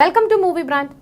Welcome to movie brand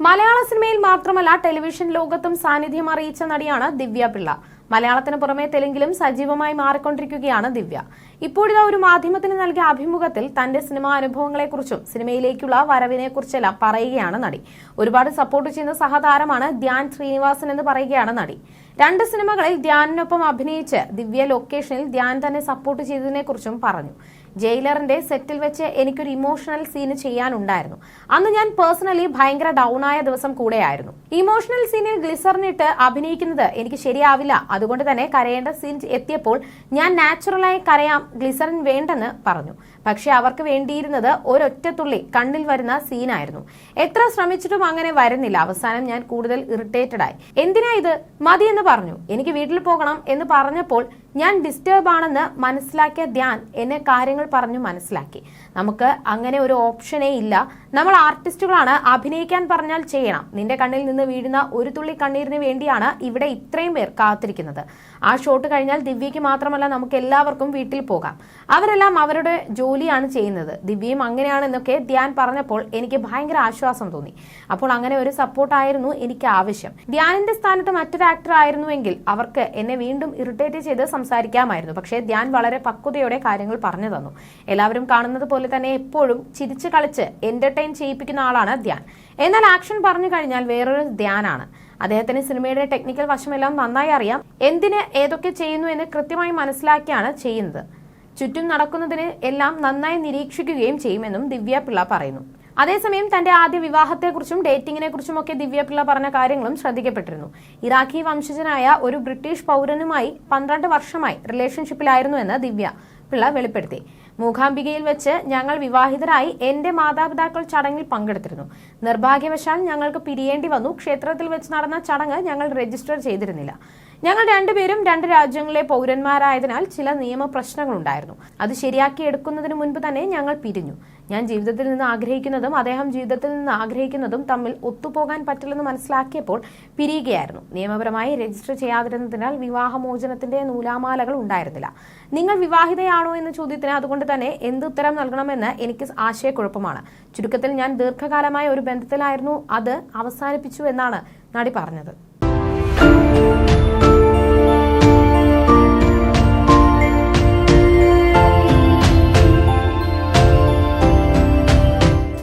മലയാള സിനിമയിൽ മാത്രമല്ല television ലോകത്തും സാന്നിധ്യം അറിയിച്ച നടിയാണ് ദിവ്യ പിള്ള. മലയാളത്തിന് പുറമെ തെലുങ്കിലും സജീവമായി മാറിക്കൊണ്ടിരിക്കുകയാണ് ദിവ്യ. ഇപ്പോഴിതാ ഒരു മാധ്യമത്തിന് നൽകിയ അഭിമുഖത്തിൽ തന്റെ സിനിമാ അനുഭവങ്ങളെക്കുറിച്ചും സിനിമയിലേക്കുള്ള വരവിനെക്കുറിച്ചെല്ലാം പറയുകയാണ് നടി. ഒരുപാട് സപ്പോർട്ട് ചെയ്യുന്ന സഹതാരമാണ് ധ്യാൻ ശ്രീനിവാസൻ എന്ന് പറയുകയാണ് നടി. രണ്ട് സിനിമകളിൽ ധ്യാനിനൊപ്പം അഭിനയിച്ച് ദിവ്യ ലൊക്കേഷനിൽ ധ്യാൻ തന്നെ സപ്പോർട്ട് ചെയ്തതിനെക്കുറിച്ചും പറഞ്ഞു. ജയിലറിന്റെ സെറ്റിൽ വെച്ച് എനിക്കൊരു ഇമോഷണൽ സീന് ചെയ്യാനുണ്ടായിരുന്നു. അന്ന് ഞാൻ പേഴ്സണലി ഭയങ്കര ഡൗൺ ആയ ദിവസം കൂടെയായിരുന്നു. ഇമോഷണൽ സീനിൽ ഗ്ലിസറിനിട്ട് അഭിനയിക്കുന്നത് എനിക്ക് ശരിയാവില്ല. അതുകൊണ്ട് തന്നെ കരയേണ്ട സീൻ എത്തിയപ്പോൾ ഞാൻ നാച്ചുറലായി കരയാം ഗ്ലിസറിൻ വേണ്ടെന്ന് പറഞ്ഞു. പക്ഷെ അവർക്ക് വേണ്ടിയിരുന്നത് ഒരൊറ്റ തുള്ളി കണ്ണിൽ വരുന്ന സീനായിരുന്നു എത്ര ശ്രമിച്ചിട്ടും അങ്ങനെ വരുന്നില്ല. അവസാനം ഞാൻ കൂടുതൽ ഇറിറ്റേറ്റഡ് ആയി. എന്തിനാ ഇത്? മതി എന്ന് പറഞ്ഞു. എനിക്ക് വീട്ടിൽ പോകണം എന്ന് പറഞ്ഞപ്പോൾ ഞാൻ ഡിസ്റ്റേബ് ആണെന്ന് മനസ്സിലാക്കിയ ധ്യാൻ എന്നെ കാര്യങ്ങൾ പറഞ്ഞു മനസ്സിലാക്കി. നമുക്ക് അങ്ങനെ ഒരു ഓപ്ഷനേ ഇല്ല. നമ്മൾ ആർട്ടിസ്റ്റുകളാണ് അഭിനയിക്കാൻ പറഞ്ഞാൽ ചെയ്യണം. നിന്റെ കണ്ണിൽ നിന്ന് വീഴുന്ന ഒരു തുള്ളി കണ്ണീരിന് വേണ്ടിയാണ് ഇവിടെ ഇത്രയും പേർ കാത്തിരിക്കുന്നത്. ആ ഷോട്ട് കഴിഞ്ഞാൽ ദിവ്യയ്ക്ക് മാത്രമല്ല നമുക്ക് എല്ലാവർക്കും വീട്ടിൽ പോകാം. അവരെല്ലാം അവരുടെ ജോലിയാണ് ചെയ്യുന്നത്. ദിവ്യയും അങ്ങനെയാണെന്നൊക്കെ ധ്യാൻ പറഞ്ഞപ്പോൾ എനിക്ക് ഭയങ്കര ആശ്വാസം തോന്നി. അപ്പോൾ അങ്ങനെ ഒരു സപ്പോർട്ടായിരുന്നു എനിക്ക് ആവശ്യം. ധ്യാനിന്റെ സ്ഥാനത്ത് മറ്റൊരു ആക്ടർ ആയിരുന്നുവെങ്കിൽ അവർക്ക് എന്നെ വീണ്ടും ഇറിറ്റേറ്റ് ചെയ്ത് സംസാരിക്കാമായിരുന്നു. പക്ഷേ ധ്യാൻ വളരെ പക്വതയോടെ കാര്യങ്ങൾ പറഞ്ഞു തന്നു. എല്ലാവരും കാണുന്നത് പോലെ തന്നെ എപ്പോഴും ചിരിച്ചു കളിച്ച് എന്റർടൈൻ ചെയ്യിപ്പിക്കുന്ന ആളാണ് ധ്യാൻ. എന്നാൽ ആക്ഷൻ പറഞ്ഞു കഴിഞ്ഞാൽ വേറൊരു ധ്യാനാണ്. അദ്ദേഹത്തിന് സിനിമയുടെ ടെക്നിക്കൽ വശമെല്ലാം നന്നായി അറിയാം. എന്തിന് ഏതൊക്കെ ചെയ്യുന്നു എന്ന് കൃത്യമായി മനസ്സിലാക്കിയാണ് ചെയ്യുന്നത്. ചുറ്റും നടക്കുന്നതിന് എല്ലാം നന്നായി നിരീക്ഷിക്കുകയും ചെയ്യുമെന്നും ദിവ്യ പിള്ള പറയുന്നു. അതേസമയം തന്റെ ആദ്യ വിവാഹത്തെക്കുറിച്ചും ഡേറ്റിംഗിനെ കുറിച്ചും ഒക്കെ ദിവ്യ പിള്ള പറഞ്ഞ കാര്യങ്ങളും ശ്രദ്ധിക്കപ്പെട്ടിരുന്നു. ഇറാഖി വംശജനായ ഒരു ബ്രിട്ടീഷ് പൗരനുമായി പന്ത്രണ്ട് വർഷമായി റിലേഷൻഷിപ്പിലായിരുന്നു എന്ന് ദിവ്യ പിള്ള വെളിപ്പെടുത്തി. മൂകാംബികയിൽ വെച്ച് ഞങ്ങൾ വിവാഹിതരായി എന്റെ മാതാപിതാക്കൾ ചടങ്ങിൽ പങ്കെടുത്തിരുന്നു. നിർഭാഗ്യവശാൽ ഞങ്ങൾക്ക് പിരിയേണ്ടി വന്നു. ക്ഷേത്രത്തിൽ വെച്ച് നടന്ന ചടങ്ങ് ഞങ്ങൾ രജിസ്റ്റർ ചെയ്തിരുന്നില്ല. ഞങ്ങൾ രണ്ടുപേരും രണ്ട് രാജ്യങ്ങളിലെ പൗരന്മാരായതിനാൽ ചില നിയമ പ്രശ്നങ്ങളുണ്ടായിരുന്നു. അത് ശരിയാക്കി എടുക്കുന്നതിന് മുൻപ് തന്നെ ഞങ്ങൾ പിരിഞ്ഞു. ഞാൻ ജീവിതത്തിൽ നിന്ന് ആഗ്രഹിക്കുന്നതും അദ്ദേഹം ജീവിതത്തിൽ നിന്ന് ആഗ്രഹിക്കുന്നതും തമ്മിൽ ഒത്തുപോകാൻ പറ്റില്ലെന്ന് മനസ്സിലാക്കിയപ്പോൾ പിരിയുകയായിരുന്നു. നിയമപരമായി രജിസ്റ്റർ ചെയ്യാതിരുന്നതിനാൽ വിവാഹമോചനത്തിന്റെ നൂലാമാലകൾ ഉണ്ടായിരുന്നില്ല. നിങ്ങൾ വിവാഹിതയാണോ എന്ന ചോദ്യത്തിന് അതുകൊണ്ട് തന്നെ എന്തുത്തരം നൽകണമെന്ന് എനിക്ക് ആശയക്കുഴപ്പമാണ്. ചുരുക്കത്തിൽ ഞാൻ ദീർഘകാലമായ ഒരു ബന്ധത്തിലായിരുന്നു. അത് അവസാനിപ്പിച്ചു എന്നാണ് നടി പറഞ്ഞത്.